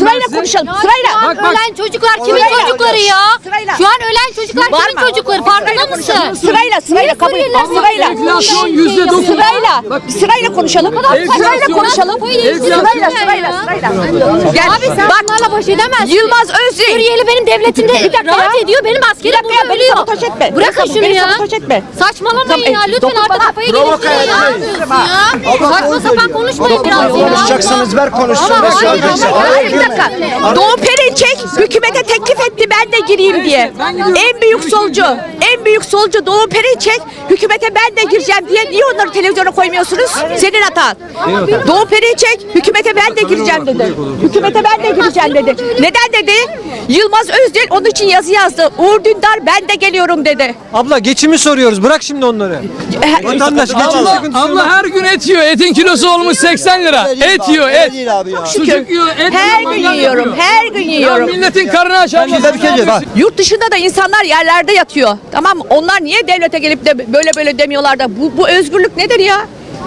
ben Sırayla size. konuşalım. Ya Sırayla. Bak, bak. ölen çocuklar kimin Sırayla. çocukları ya? Sırayla. Şu an ölen çocuklar Var kimin mı? çocukları farkında mısın? Sırayla sırayla kabul et. Suriyeliler Sırayla. Enflasyon yüzde dokuz. Sırayla. Sırayla konuşalım. Sırayla Enflasyon- konuşalım. Enflasyon- Sırayla sırayla sırayla. Gel. Abi sen Bak bunlarla baş edemezsin. Yılmaz Özil. Suriyeli benim devletimde rahat ediyor. Benim askerim Bir dakika ya, burada beni ölüyor. sabotaj etme. Bırakın Beni şunu ya. sabotaj etme. Saçmalamayın Tamam, ya. e, Lütfen dokun artık bana. kafayı gelirsiniz ya. ya. Saçma sapan konuşmayın biraz ya. Konuşacaksanız ver konuşsun. Ama hayır, ama dakika. Doğu Perinçek hükümete teklif etti ben de gireyim diye. En büyük solcu, en büyük solcu Doğu Perinçek hükümete ben de gireceğim diye niye onları televizyona koymuyorsunuz? Senin hatan. Doğu Perinçek hükümete ben de gireceğim dedi. Hükümete ben de gireceğim dedi. Neden dedi? Yılmaz Özdil onun için yazı yazdı. Uğur Dündar ben de geliyorum dedi. Abla geçimi soruyoruz. Bırak şimdi onları. Vatandaş geçim Abla, sıkıntısı. abla her gün et yiyor. Etin kilosu olmuş 80 lira. Et yiyor et. Sucuk yiyor. Et Her gün yiyorum, her gün Ya yiyorum. milletin karnı aç abla. Güzel bir kere bak. Yurt dışında da insanlar yerlerde yatıyor. Tamam mı? Onlar niye devlete gelip de böyle böyle demiyorlar da bu, bu özgürlük nedir ya?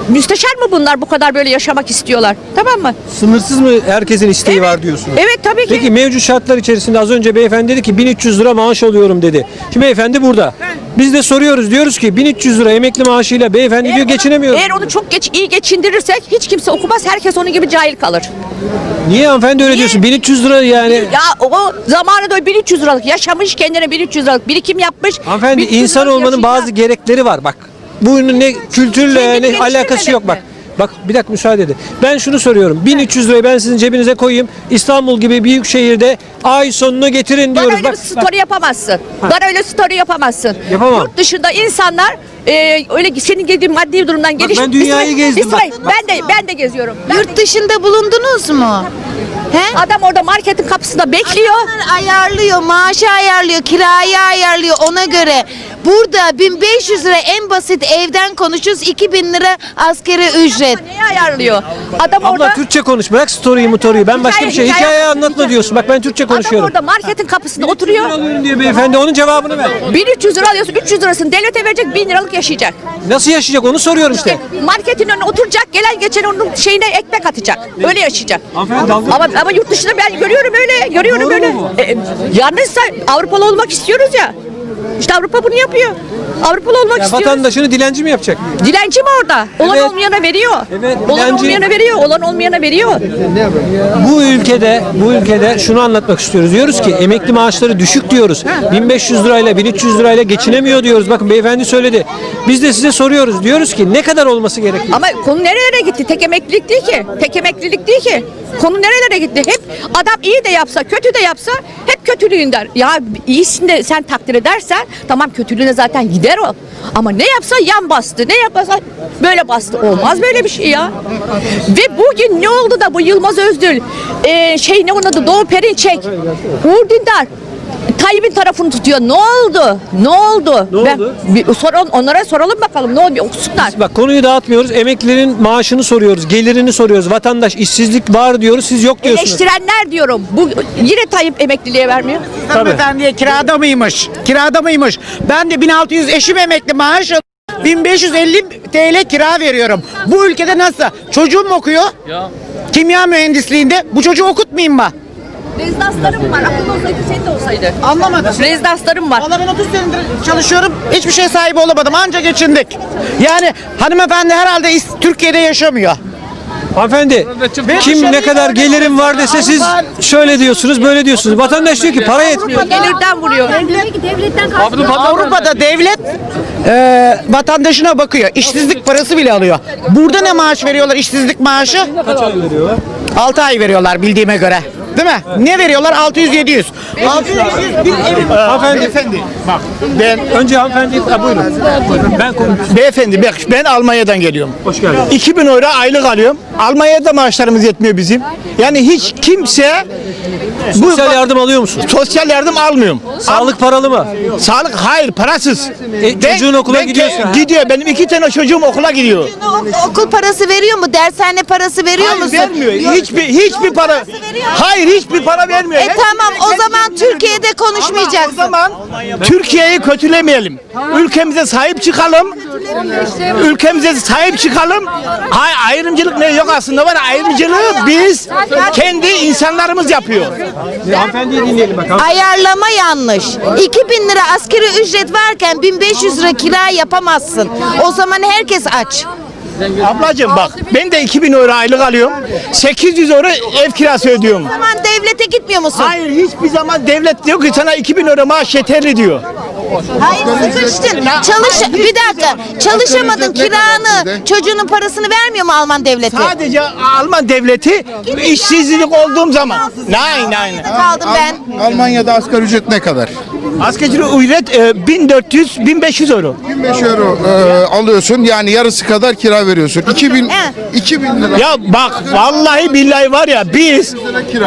Müsteşar mı bunlar bu kadar böyle yaşamak istiyorlar? Tamam mı? Sınırsız mı herkesin isteği var diyorsunuz? Evet tabii ki. Peki mevcut şartlar içerisinde az önce beyefendi dedi ki 1300 lira maaş alıyorum dedi. Şimdi beyefendi burada. Biz de soruyoruz diyoruz ki 1300 lira emekli maaşıyla beyefendi diyor geçinemiyoruz. Eğer onu çok geç iyi geçindirirsek hiç kimse okumaz. Herkes onun gibi cahil kalır. Niye hanımefendi öyle diyorsun? 1300 lira yani. Ya o zamanında 1300 liralık yaşamış kendine 1300 liralık birikim yapmış. Hanımefendi 1300 insan liralık olmanın bazı yaşayacak. gerekleri var bak. Bunun ne kültürle ne alakası yok bak. mi? Bak bir dakika müsaade edin. Ben şunu soruyorum. 1300 lirayı ben sizin cebinize koyayım. İstanbul gibi büyük şehirde ay sonunu getirin Bana diyoruz. öyle Bak, bir story yapamazsın. Bana öyle story yapamazsın. Yapamam. Yurt dışında insanlar e, öyle senin dediğin maddi durumdan geliş. ben dünyayı İsmail, gezdim, İsmail, bak. ben de ben de geziyorum. Ben de- Yurt dışında bulundunuz mu? He? Adam orada marketin kapısında bekliyor. Adamlar ayarlıyor, maaşı ayarlıyor, kirayı ayarlıyor ona göre. Burada 1500 lira en basit evden konuşuyoruz 2000 lira askeri ücret. Neyi ayarlıyor? Adam Abla orada Türkçe konuş. Bırak story'yi motoruyu. Ben başka bir şey. Hikaye- Hikaye hikaye- anlatma diyorsun. Bak ben Türkçe adam konuşuyorum. orada marketin kapısında oturuyor. alıyorum diyor beyefendi. Onun cevabını ver. 1300 lira alıyorsun, 300 lirasını devlete verecek, 1000 liralık yaşayacak. Nasıl yaşayacak onu soruyorum işte. Marketin önüne oturacak, gelen geçen onun şeyine ekmek atacak. Öyle yaşayacak. Hanımefendi dalga Ama ama yurt dışında ben görüyorum öyle, görüyorum Doğru öyle. mu E, e, yalnızsa Avrupalı olmak istiyoruz ya. İşte Avrupa bunu yapıyor. Avrupalı olmak Ya istiyoruz. vatandaşını dilenci mi yapacak? Dilenci mi orada? Olan Evet. olmayana veriyor. Evet, Olan dilenci. olmayana veriyor, olan olmayana veriyor. Bu ülkede bu ülkede şunu anlatmak istiyoruz. Diyoruz ki emekli maaşları düşük diyoruz. 1500 lirayla 1300 lirayla geçinemiyor diyoruz. Bakın beyefendi söyledi. Biz de size soruyoruz. Diyoruz ki ne kadar olması gerekiyor? Ama konu nerelere gitti? Tek emeklilik değil ki. Tek emeklilik değil ki. Konu nerelere gitti? Hep adam iyi de yapsa, kötü de yapsa hep kötülüğünden. Ya iyisini de sen takdir edersen tamam kötülüğüne zaten gider o. Ama ne yapsa yan bastı. Ne yaparsa böyle bastı. Olmaz böyle bir şey ya. Ve bugün ne oldu da bu Yılmaz Özdül e, şey ne onun adı Doğu Perinçek Uğur Dündar Tayyip'in tarafını tutuyor. Ne oldu? Ne oldu? Ne Ben- oldu? bir soralım, onlara soralım bakalım. Ne oldu? Okusunlar. Bak konuyu dağıtmıyoruz. Emeklilerin maaşını soruyoruz. Gelirini soruyoruz. Vatandaş işsizlik var diyoruz. Siz yok diyorsunuz. Eleştirenler diyorum. Bu yine Tayyip emekliliğe vermiyor. Hanımefendiye kirada mıymış? Kirada mıymış? Ben de 1600 eşim emekli maaş alıyorum. 1550 TL kira veriyorum. Bu ülkede nasıl? Çocuğum okuyor. Kimya mühendisliğinde. Bu çocuğu okutmayayım mı? Rezidanslarım var. Aklın olsaydı senin de olsaydı. Anlamadım. Rezidanslarım var. Valla ben 30 senedir çalışıyorum. Hiçbir şey sahibi olamadım. Anca geçindik. Yani hanımefendi herhalde Türkiye'de yaşamıyor. Hanımefendi kim ne kadar gelirim var dese siz şöyle diyorsunuz böyle diyorsunuz. Vatandaş diyor ki para yetmiyor. Gelirden vuruyor. Devletten. Avrupa'da devlet e, vatandaşına bakıyor. İşsizlik parası bile alıyor. Burada ne maaş veriyorlar işsizlik maaşı? Kaç ay veriyorlar? 6 ay veriyorlar bildiğime göre. Değil mi? Ne veriyorlar? 600-700. 600-700 bir evin. Hanımefendi Beyefendi bak ben önce hanımefendi ha, buyurun. Ben konuşayım. beyefendi bak ben Almanya'dan geliyorum. Hoş geldin. 2000 euro aylık alıyorum. Almanya'da maaşlarımız yetmiyor bizim. Yani hiç kimse bu Sosyal yardım alıyor musun? sosyal yardım almıyorum. Sağlık paralı mı? Sağlık hayır parasız. E, çocuğun okula gidiyorsa, ha? Gidiyor. Benim iki tane çocuğum okula gidiyor. Ok- Okul parası veriyor mu? Dershane parası veriyor Hayır musun? vermiyor. Hiçbir hiçbir para. Hayır hiçbir para vermiyor. E Hep- tamam o zaman Türkiye'de Ama o konuşmayacaksın. zaman Türkiye'yi kötülemeyelim. Ülkemize sahip çıkalım. ülkemize sahip çıkalım. Hayır ayrımcılık ne yok aslında var. Ayrımcılığı biz kendi insanlarımız yapıyor. Hanımefendiyi dinleyelim bakalım. Ayarlama yanlış. 2000 lira askeri ücret varken 1500 lira kira yapamazsın. O zaman herkes aç. Ablacığım bak ben de 2000 euro aylık alıyorum. 800 euro ev kirası ödüyorum. O zaman devlete gitmiyor musun? Hayır hiçbir zaman devlet diyor ki sana 2000 euro maaş yeterli diyor. Hayır sıkıştın. Çalış bir dakika. Çalışamadın kiranı, çocuğunun parasını vermiyor mu Alman devleti? Sadece Alman devleti işsizlik olduğum zaman. Nein nein. Kaldım ben. Almanya'da asgari ücret ne kadar? Asgari ücret e, 1400 1500 euro. 25 euro e, alıyorsun yani yarısı kadar kira veriyorsun. 2000 He. 2000 lira. Ya bak vallahi billahi var ya biz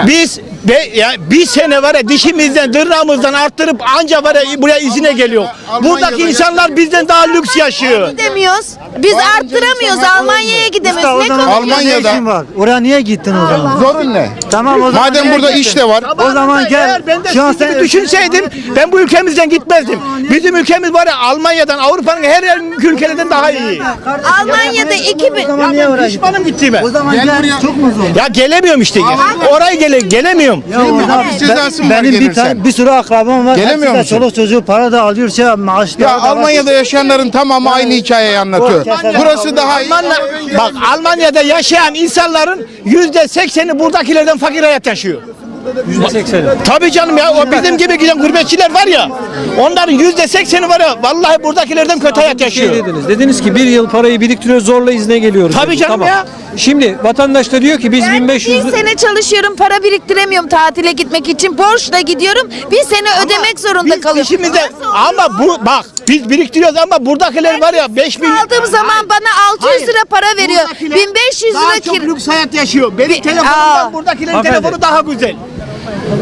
biz be, ya bir sene var ya dişimizden tırnağımızdan arttırıp anca var ya buraya izine geliyor. Buradaki insanlar bizden daha lüks yaşıyor. Gidemiyoruz. Biz arttıramıyoruz. Almanya'ya gidemiyoruz. Ne konuşuyorsun? Almanya'da var. Oraya niye gittin o zaman? zorun ne? Tamam o zaman. Madem niye burada gittin? iş de var. O zaman gel. Eğer ben de Şu an sizi sen düşünseydim ben bu ülkemizden gitmezdim. Bizim ülkemiz var ya Almanya'dan Avrupa'nın her yer ülkelerden daha iyi. Almanya'da 2000 zaman niye oraya gittin? Pişmanım gittiğime. O zaman Gel gel. buraya. Çok mu zor? Ya gelemiyorum işte. Oraya gele, gelemiyorum. Ya orada hapis cezası mı var benim bir gelirsen? tane bir sürü akrabam var. Gelemiyor Hepsi de musun? Çoluk çocuğu para da alıyor şey maaş da Ya. Almanya'da yaşayanların tamamı aynı hikayeyi anlatıyor. Burası daha iyi. Almanya, bak Almanya'da yaşayan insanların yüzde sekseni buradakilerden fakir hayat yaşıyor. %80'i. Tabii canım ya o bizim gibi giden gurbetçiler var ya onların yüzde sekseni var ya vallahi buradakilerden kötü hayat şey yaşıyor. dediniz. Dediniz ki bir yıl parayı biriktiriyoruz zorla izne geliyoruz. Tabii dediniz. canım ya. Şimdi vatandaş da diyor ki biz Ben 1500 bir sene çalışıyorum, para biriktiremiyorum tatile gitmek için. Borçla gidiyorum, bir sene ödemek zorunda Biz kalıyorum. işimizde Nasıl ama bu bak biz biriktiriyoruz ama buradakiler var ya 5000 Aldığım zaman bana 600 Hayır. lira para veriyor. Buradakiler 1500 daha lira çok kira. lüks hayat yaşıyor. Benim Bir- telefonumdan Aa. buradakilerin telefonu daha güzel.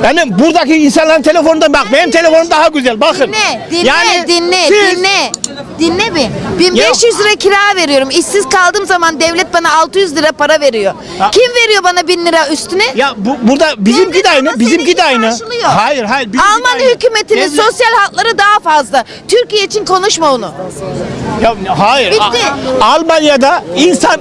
Yani buradaki insanların telefonundan bak benim telefonum daha güzel bakın. Dinle, dinle, Yani dinle, siz- dinle. Dinle bir. 1500 lira kira veriyorum. İşsiz kaldığım zaman devlet bana 600 lira para veriyor. Ha. Kim veriyor bana 1000 lira üstüne? Ya bu, burada bizimki de aynı, bizimki de aynı. karşılıyor. Hayır, hayır. Alman hükümetinin Devlet- sosyal hakları daha fazla. Türkiye için konuşma onu. Ya, hayır. Bitti. Almanya'da insan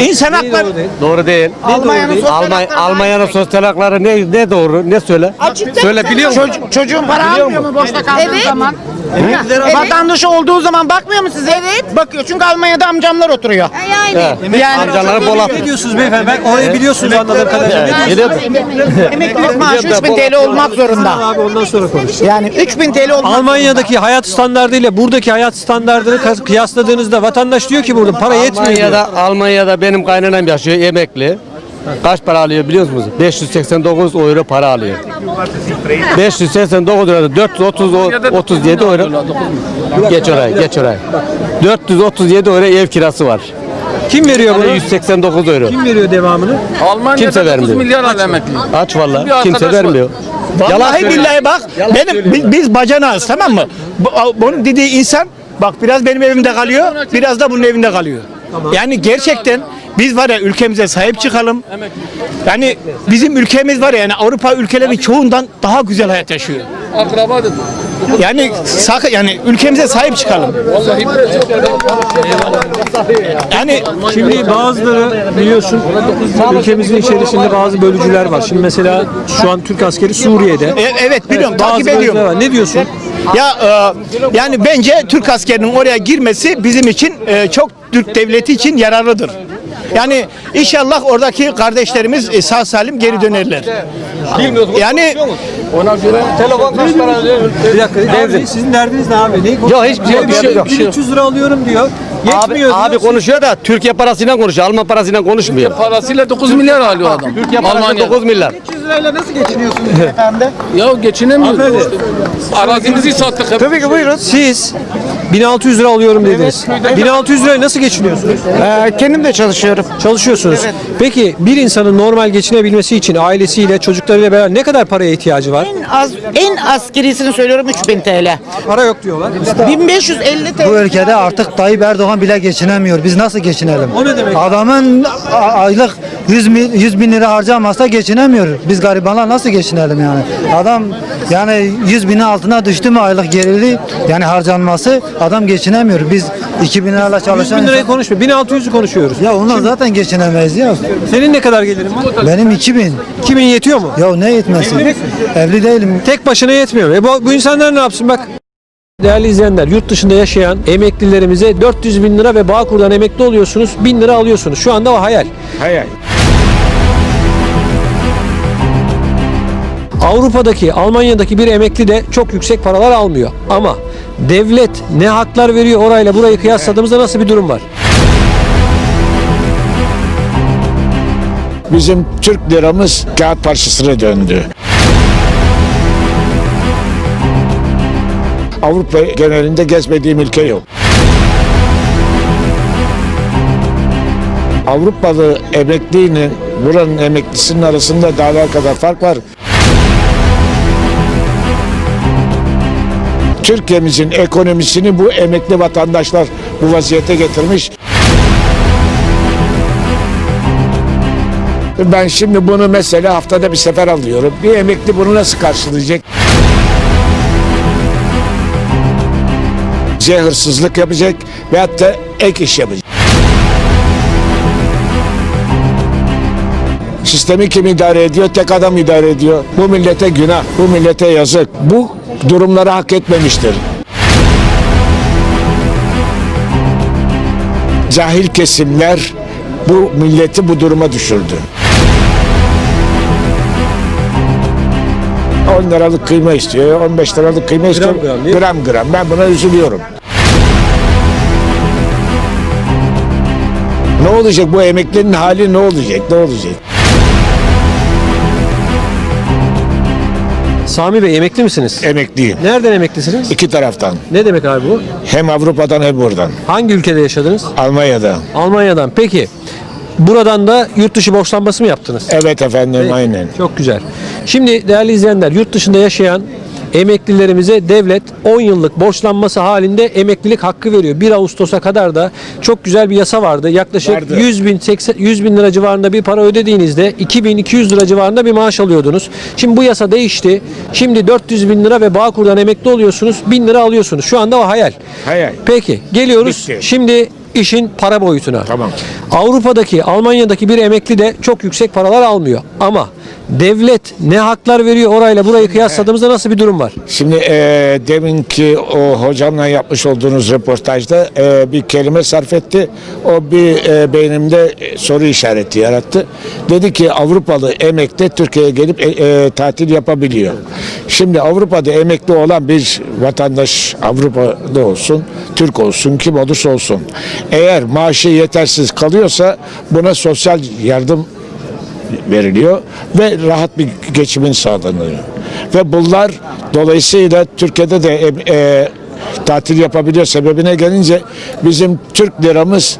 insan hakları Doğru değil. Almanya'nın sosyal Almanya, hakları Almanya'nın sosyal hakları ne ne doğru ne söyle? Açıkta söyle biliyor musun? Çocuğun para almıyor mu boşta kaldığı Evet. zaman? Evet. Vatandaşı olduğu zaman bakmıyor mu size? Evet. Bakıyor çünkü Almanya'da amcamlar oturuyor. Ay, Yani. Yani Amcaları bol ne diyorsunuz beyefendi? Ben orayı biliyorsunuz anladığım kadarıyla. Ne emeklilik maaşı 3000 TL olmak zorunda. Abi ondan sonra konuş. Yani 3000 TL olmak Almanya'daki hayat standardı ile buradaki hayat standartını kıyasladığınızda vatandaş diyor ki burada para yetmiyor diyor. Almanya'da Almanya'da benim kaynanam yaşıyor emekli. Kaç para alıyor biliyor musunuz? 589 euro para alıyor. 589 euro 430 o- 37 euro. Geç oraya, geç oraya. 437 euro ev kirası var. Kim veriyor bunu? 189 euro. Kim veriyor devamını? Almanya'da Kimse 9 vermiyor. milyar al emekli. Aç valla. Bir Kimse arkadaş var. vermiyor. Vallahi billahi bak benim biz, biz bacanağız tamam mı? Bu, bunun dediği insan bak biraz benim evimde kalıyor, biraz da bunun evinde kalıyor. Yani gerçekten biz var ya ülkemize sahip çıkalım. Yani bizim ülkemiz var ya yani Avrupa ülkelerinin çoğundan daha güzel hayat yaşıyor. Akraba dedim. Yani sakın yani ülkemize sahip çıkalım. Vallahi Yani Şimdi bazıları biliyorsun ülkemizin içerisinde bazı bölücüler var. Şimdi mesela şu an Türk askeri Suriye'de. e- evet biliyorum takip ediyorum. var. Ne diyorsun? Ya e, yani bence Türk askerinin oraya girmesi bizim için e, çok Türk devleti için yararlıdır. Yani inşallah oradaki kardeşlerimiz e, sağ salim geri dönerler. Yani ona göre telefon kaç para alıyor? Bir dakika. Abi, sizin derdiniz ne abi? Neyi Yok hiçbir şey, Bir bir şey yok. 1300 lira alıyorum diyor. Abi, Yetmiyor abi diyor. konuşuyor da Türkiye parasıyla konuşuyor. Alman parasıyla konuşmuyor. Parasıyla 9 milyar alıyor adam. Türkiye parası Almanya'da. 9 milyar. Ya geçinemiyoruz. Arazimizi sattık hep. Tabii ki buyurun. Siz 1600 lira alıyorum dediniz. 1600 lirayla nasıl geçiniyorsunuz? Ee, kendim de çalışıyorum. Çalışıyorsunuz. Peki bir insanın normal geçinebilmesi için ailesiyle, çocuklarıyla beraber ne kadar paraya ihtiyacı var? En az en askerisini söylüyorum 3000 TL. Para yok diyorlar. 1550 TL. Bu ülkede artık Tayyip Erdoğan bile geçinemiyor. Biz nasıl geçinelim? O ne demek? Adamın aylık 100 bin, 100 bin lira harcamazsa geçinemiyor. Biz garibanlar nasıl geçinelim yani? Adam yani 100 binin altına düştü mü aylık gerili yani harcanması adam geçinemiyor. Biz 2000 lirayla 100 çalışan bin lirayı insan- konuşmuyor. 1600'ü konuşuyoruz. ya ondan zaten geçinemeyiz ya. Senin ne kadar gelirin var? Benim 2000. 2000 yetiyor mu? Ya ne yetmesin? Evli değilim. Tek başına yetmiyor. E bu, bu insanlar ne yapsın bak. Değerli izleyenler yurt dışında yaşayan emeklilerimize 400 bin lira ve Bağkur'dan emekli oluyorsunuz 1000 lira alıyorsunuz. Şu anda o hayal. Hayır. Avrupa'daki, Almanya'daki bir emekli de çok yüksek paralar almıyor. Ama devlet ne haklar veriyor orayla burayı kıyasladığımızda nasıl bir durum var? Bizim Türk liramız kağıt parçasına döndü. Avrupa genelinde gezmediğim ülke yok. Avrupalı emeklinin buranın emeklisinin arasında dağlar kadar fark var. Türkiye'mizin ekonomisini bu emekli vatandaşlar bu vaziyete getirmiş. Ben şimdi bunu mesela haftada bir sefer alıyorum. Bir emekli bunu nasıl karşılayacak? C hırsızlık yapacak veyahut da ek iş yapacak. Sistemi kim idare ediyor? Tek adam idare ediyor. Bu millete günah, bu millete yazık. Bu durumları hak etmemiştir. Cahil kesimler bu milleti bu duruma düşürdü. 10 liralık kıyma istiyor, 15 liralık kıyma istiyor. gram mi? gram gram. Ben buna üzülüyorum. Ne olacak bu emeklinin hali ne olacak? Ne olacak? Sami Bey emekli misiniz? Emekliyim. Nereden emeklisiniz? İki taraftan. Ne demek abi bu? Hem Avrupa'dan hem buradan. Hangi ülkede yaşadınız? Almanya'da. Almanya'dan. Peki buradan da yurt dışı borçlanması mı yaptınız? Evet efendim Peki, aynen. Çok güzel. Şimdi değerli izleyenler yurt dışında yaşayan emeklilerimize devlet 10 yıllık borçlanması halinde emeklilik hakkı veriyor. 1 Ağustos'a kadar da çok güzel bir yasa vardı. Yaklaşık Vardı. 100 bin, 80, 100 bin lira civarında bir para ödediğinizde 2200 lira civarında bir maaş alıyordunuz. Şimdi bu yasa değişti. Şimdi 400 bin lira ve Bağkur'dan emekli oluyorsunuz. 1000 lira alıyorsunuz. Şu anda o hayal. Hayal. Peki geliyoruz. Bitti. Şimdi işin para boyutuna. Tamam. Avrupa'daki, Almanya'daki bir emekli de çok yüksek paralar almıyor. Ama devlet ne haklar veriyor orayla burayı kıyasladığımızda nasıl bir durum var? Şimdi e, deminki o hocamla yapmış olduğunuz röportajda e, bir kelime sarf etti. O bir e, beynimde e, soru işareti yarattı. Dedi ki Avrupalı emekli Türkiye'ye gelip e, e, tatil yapabiliyor. Şimdi Avrupa'da emekli olan bir vatandaş Avrupa'da olsun, Türk olsun, kim olursa olsun. Eğer maaşı yetersiz kalıyorsa buna sosyal yardım veriliyor ve rahat bir geçimin sağlanıyor. Ve bunlar dolayısıyla Türkiye'de de e, e, tatil yapabiliyor sebebine gelince bizim Türk liramız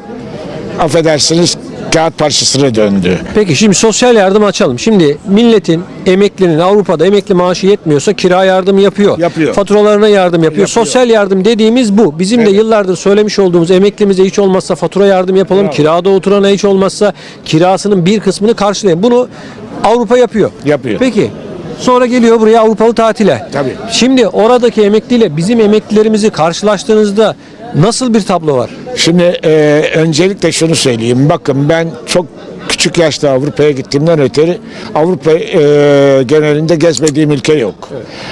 affedersiniz kağıt parçasına döndü. Peki şimdi sosyal yardım açalım. Şimdi milletin, emeklinin Avrupa'da emekli maaşı yetmiyorsa kira yardım yapıyor. Yapıyor. Faturalarına yardım yapıyor. Sosyal yardım dediğimiz bu. Bizim de yıllardır söylemiş olduğumuz emeklimize hiç olmazsa fatura yardım yapalım. Kirada oturana hiç olmazsa kirasının bir kısmını karşılayın. Bunu Avrupa yapıyor. Yapıyor. Peki Sonra geliyor buraya Avrupalı tatile. Tabii. Şimdi oradaki emekliyle bizim emeklilerimizi karşılaştığınızda nasıl bir tablo var? Şimdi e, öncelikle şunu söyleyeyim. Bakın ben çok küçük yaşta Avrupa'ya gittiğimden ötürü Avrupa e, genelinde gezmediğim ülke yok.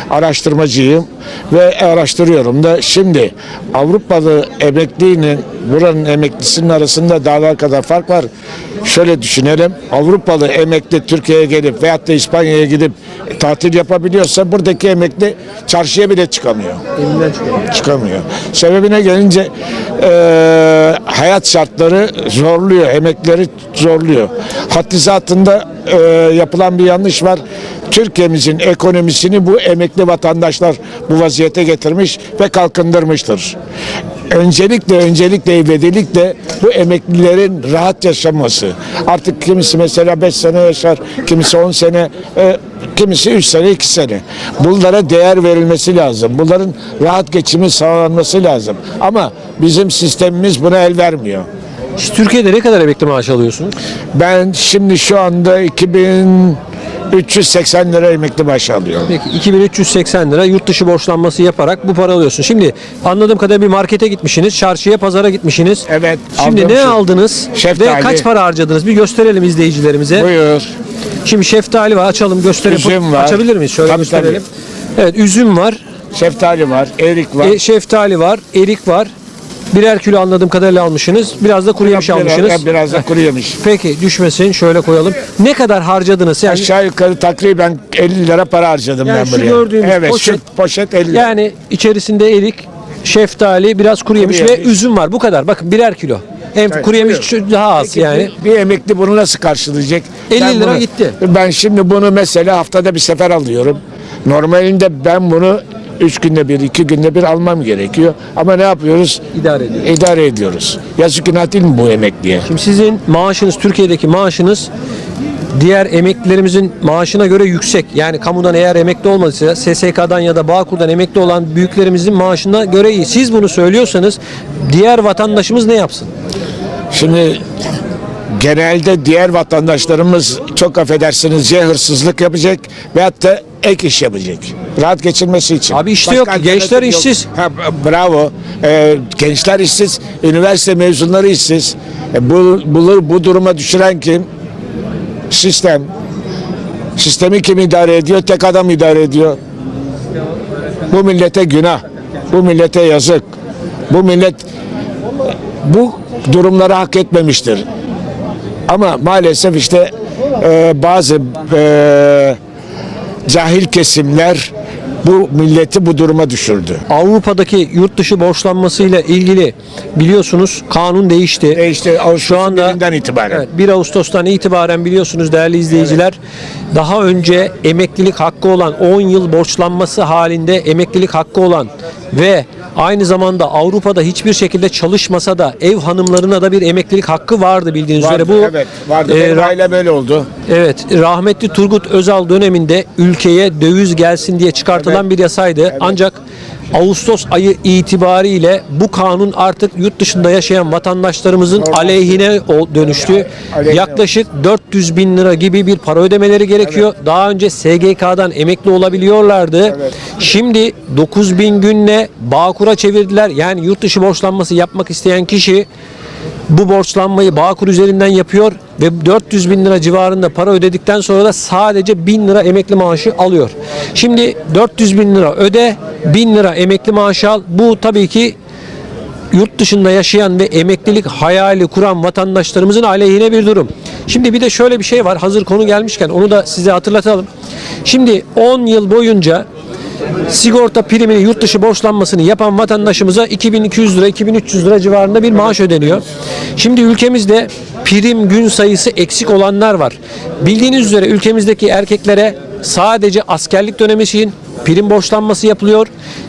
Araştırmacıyım ve araştırıyorum da şimdi Avrupalı emeklinin buranın emeklisinin arasında dağlar kadar fark var. Şöyle düşünelim. Avrupalı emekli Türkiye'ye gelip veyahut da İspanya'ya gidip tatil yapabiliyorsa buradaki emekli çarşıya bile çıkamıyor. Çıkamıyor. Sebebine gelince e, hayat şartları zorluyor, emekleri zorluyor. Haddizatında e, yapılan bir yanlış var. Türkiye'mizin ekonomisini bu emekli vatandaşlar bu vaziyete getirmiş ve kalkındırmıştır. Öncelikle öncelikle ivedilikle bu emeklilerin rahat yaşaması. Artık kimisi mesela 5 sene yaşar, kimisi 10 sene, e, kimisi 3 sene, 2 sene. Bunlara değer verilmesi lazım. Bunların rahat geçimi sağlanması lazım. Ama bizim sistemimiz buna el vermiyor. Türkiye'de ne kadar emekli maaşı alıyorsunuz? Ben şimdi şu anda 2380 lira emekli maaşı alıyorum. Peki 2380 lira yurt dışı borçlanması yaparak bu para alıyorsun. Şimdi anladığım kadarıyla bir markete gitmişsiniz, çarşıya, pazara gitmişsiniz. Evet, Şimdi ne şu- aldınız ve Şeftali. kaç para harcadınız? Bir gösterelim izleyicilerimize. Buyur. Şimdi şeftali var, açalım, gösterelim. Üzüm var. Açabilir miyiz? Şöyle Tabii, gösterelim. Evet, üzüm var, Şeftali var, erik var. e, şeftali var, erik var. Birer kilo anladığım kadarıyla almışsınız. Biraz da kuru yemiş Biraz- almışsınız. Biraz da kuru yemiş. Peki düşmesin şöyle koyalım. Ne kadar harcadınız? Yani, Aşağı yukarı takriben 50 lira para harcadım Yani ben şu buraya. gördüğümüz evet, poşet- şu poşet 50 lira. yani içerisinde erik, şeftali, biraz kuru yemiş ve yemiş. üzüm var. Bu kadar. Bakın birer kilo. En Evet, kuru yemiş şu- daha az Peki, yani. Bir, bir emekli bunu nasıl karşılayacak? 50 Ben lira bunu- gitti. Ben şimdi bunu mesela haftada bir sefer alıyorum. Normalinde ben bunu 3 günde bir, 2 günde bir almam gerekiyor. Ama ne yapıyoruz? İdare ediyor. İdare ediyoruz. Yazık günah değil mi bu emekliye? Şimdi sizin maaşınız Türkiye'deki maaşınız diğer emeklilerimizin maaşına göre yüksek. Yani kamudan eğer emekli olmadıysa SSK'dan ya da Bağkur'dan emekli olan büyüklerimizin maaşına göre iyi. Siz bunu söylüyorsanız diğer vatandaşımız ne yapsın? Şimdi genelde diğer vatandaşlarımız çok affedersiniz ya hırsızlık yapacak veyahut da ek iş yapacak. Rahat geçirmesi için. Abi işte Başka yok gençler yok. işsiz. Ha, bravo. Ee, gençler işsiz, üniversite mezunları işsiz. E, bu, bu, bu duruma düşüren kim? Sistem. Sistemi kim idare ediyor? Tek adam idare ediyor. Bu millete günah. Bu millete yazık. Bu millet bu durumları hak etmemiştir. Ama maalesef işte e, bazı e, cahil kesimler bu milleti bu duruma düşürdü. Avrupa'daki yurt dışı borçlanmasıyla ilgili biliyorsunuz kanun değişti. E işte Şu anda itibaren. Evet, 1 Ağustos'tan itibaren biliyorsunuz değerli izleyiciler daha önce emeklilik hakkı olan 10 yıl borçlanması halinde emeklilik hakkı olan ve aynı zamanda Avrupa'da hiçbir şekilde çalışmasa da ev hanımlarına da bir emeklilik hakkı vardı bildiğiniz Vardı, üzere. Bu evet, vardı. e, Benim ra- ailem öyle oldu. Evet, rahmetli Turgut Özal döneminde ülkeye döviz gelsin diye çıkartılan bir yasaydı. Ancak Ağustos ayı itibariyle bu kanun artık yurt dışında yaşayan vatandaşlarımızın aleyhine dönüştü. Aleyhine Yaklaşık 400 bin lira gibi bir para ödemeleri gerekiyor. Daha önce SGK'dan emekli olabiliyorlardı. Şimdi 9 bin günle Bağkur'a çevirdiler. Yani yurt dışı borçlanması yapmak isteyen kişi bu borçlanmayı Bağkur üzerinden yapıyor ve 400 bin lira civarında para ödedikten sonra da sadece 1000 lira emekli maaşı alıyor. Şimdi 400 bin lira öde, 1000 lira emekli maaşı al. Bu tabii ki yurt dışında yaşayan ve emeklilik hayali kuran vatandaşlarımızın aleyhine bir durum. Şimdi bir de şöyle bir şey var. Hazır konu gelmişken onu da size hatırlatalım. Şimdi 10 yıl boyunca sigorta primini yurt dışı borçlanmasını yapan vatandaşımıza 2200 lira 2300 lira civarında bir maaş ödeniyor. Şimdi ülkemizde prim gün sayısı eksik olanlar var. Bildiğiniz üzere ülkemizdeki erkeklere sadece askerlik dönemi için prim borçlanması yapılıyor.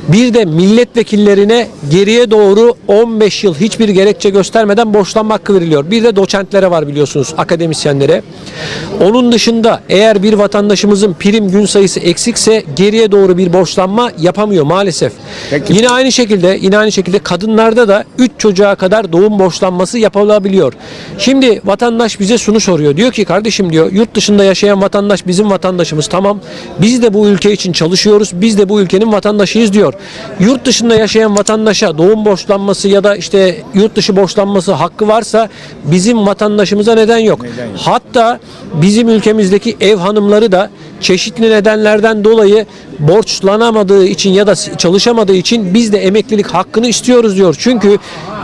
Bir de milletvekillerine geriye doğru 15 yıl hiçbir gerekçe göstermeden borçlanma hakkı veriliyor. Bir de doçentlere var biliyorsunuz akademisyenlere. Onun dışında eğer bir vatandaşımızın prim gün sayısı eksikse geriye doğru bir borçlanma yapamıyor maalesef. Peki. Yine aynı şekilde yine aynı şekilde kadınlarda da 3 çocuğa kadar doğum borçlanması yapılabiliyor. Şimdi vatandaş bize şunu soruyor. Diyor ki kardeşim diyor yurt dışında yaşayan vatandaş bizim vatandaşımız tamam. Biz de bu ülke için çalışıyoruz. Biz de bu ülkenin vatandaşıyız diyor. Yurt dışında yaşayan vatandaşa doğum borçlanması ya da işte yurt dışı borçlanması hakkı varsa bizim vatandaşımıza neden yok. Hatta bizim ülkemizdeki ev hanımları da çeşitli nedenlerden dolayı borçlanamadığı için ya da çalışamadığı için biz de emeklilik hakkını istiyoruz diyor. Çünkü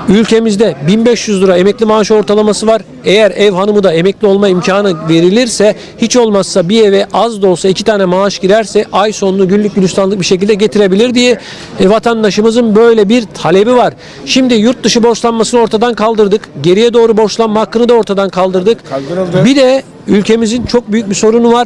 ülkemizde 1500 lira emekli maaş ortalaması var. Eğer ev hanımı da emekli olma imkanı verilirse hiç olmazsa bir eve az da olsa iki tane maaş girerse ay sonunu güllük gülistanlık bir şekilde getirebilir diye e, vatandaşımızın böyle bir talebi var. Şimdi yurt dışı borçlanmasını ortadan kaldırdık. Geriye doğru borçlanma hakkını da ortadan kaldırdık. Kaldırıldı. Bir de ülkemizin çok büyük bir sorunu var.